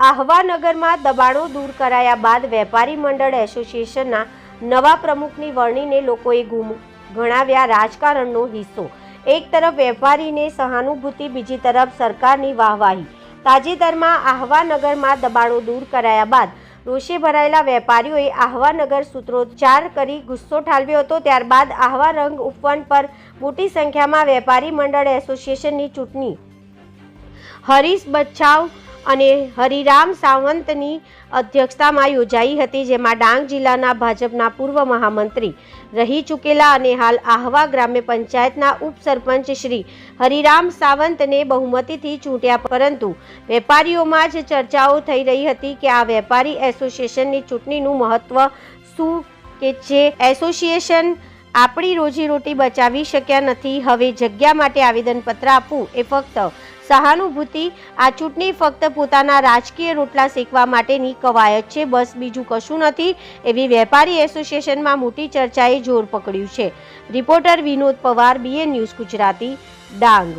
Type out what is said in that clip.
આહવાનગરમાં દબાણો દૂર કરાયા બાદ વેપારી મંડળ એસોસિએશનના નવા પ્રમુખની વરણીને લોકોએ ગુમ ગણાવ્યા રાજકારણનો હિસ્સો. એક તરફ વેપારીને સહાનુભૂતિ, બીજી તરફ સરકારની વાહવાહી. તાજેતરમાં આહવાનગરમાં દબાણો દૂર કરાયા બાદ રોષે ભરાયેલા વેપારીઓએ આહવાનગર સૂત્રોચ્ચાર કરી ગુસ્સો ઠાલવ્યો હતો. ત્યારબાદ આહવા રંગ ઉપવન પર મોટી સંખ્યામાં વેપારી મંડળ એસોસિએશનની ચૂંટણી. હરીશ બચ્છાવ અને હરિરામ સાવંતની અધ્યક્ષતામાં યોજાઈ હતી, જેમાં ડાંગ જિલ્લાના ભાજપના પૂર્વ મહામંત્રી રહી ચૂકેલા અને હાલ આહવા ગ્રામ્ય પંચાયતના ઉપસરપંચ શ્રી હરિરામ સાવંતને બહુમતીથી ચૂંટ્યા, પરંતુ વેપારીઓમાં જ ચર્ચાઓ થઈ રહી હતી કે આ વેપારી એસોસિએશનની ચૂંટણીનું મહત્વ શું કે જે એસોસિએશન આપણી રોજીરોટી બચાવી શક્યા નથી, હવે જગ્યા માટે આવેદનપત્ર આપવું એ ફક્ત સહાનુભૂતિ, આ ચૂંટણી ફક્ત પોતાના રાજકીય રોટલા શેકવા માટેની કવાયત છે, બસ બીજું કશું નથી, એવી વેપારી એસોસિએશનમાં મોટી ચર્ચાએ જોર પકડ્યું છે. Reporter Vinod Pawar, BN news Gujarati, Dang.